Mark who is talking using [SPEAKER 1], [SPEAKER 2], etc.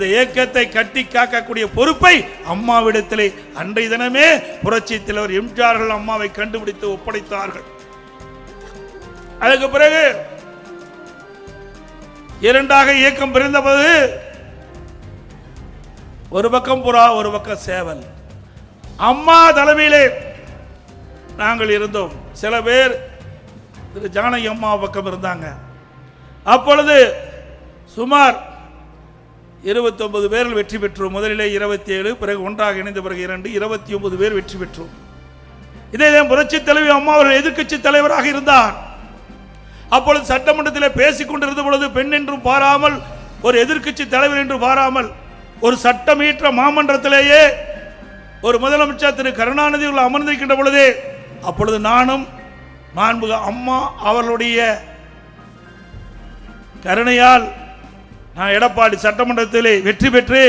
[SPEAKER 1] இந்த இயக்கத்தை கட்டி காக்கக்கூடிய பொறுப்பை அம்மாவிடத்திலே அன்றைய தினமே புரட்சி தலைவர் எம்ஜிஆர்கள் அம்மாவை கண்டுபிடித்து ஒப்படைத்தார்கள். அதுக்கு பிறகு இரண்டாக இயக்கம் பிறந்தபோது ஒரு பக்கம் புறா ஒரு பக்கம் சேவல். அம்மா தலைமையிலே நாங்கள் இருந்தோம். சில பேர் திரு ஜானகி அம்மா பக்கம் இருந்தாங்க. அப்பொழுது சுமார் 29 பேர்கள் வெற்றி பெற்றோம். முதலிலே இருபத்தி ஏழு பிறகு ஒன்றாக இணைந்த பிறகு இரண்டு இருபத்தி ஒன்பது பேர் வெற்றி பெற்றோம். இதே தான் புரட்சி தலைவி அம்மா அவர்கள் எதிர்க்கட்சி தலைவராக இருந்தார். அப்பொழுது சட்டமன்றத்தில் பேசிக் கொண்டிருந்த பொழுது பெண் என்றும் பாராமல் ஒரு எதிர்க்கட்சி தலைவர் என்று பாராமல் ஒரு சட்டமீற்ற மாமன்றத்திலேயே ஒரு முதலமைச்சர் திரு கருணாநிதி உள்ள அமர்ந்திருக்கின்ற பொழுது அப்பொழுது நானும் மாண்புக அம்மா அவர்களுடைய கருணையால் நான் எடப்பாடி சட்டமன்றத்திலே வெற்றி பெற்று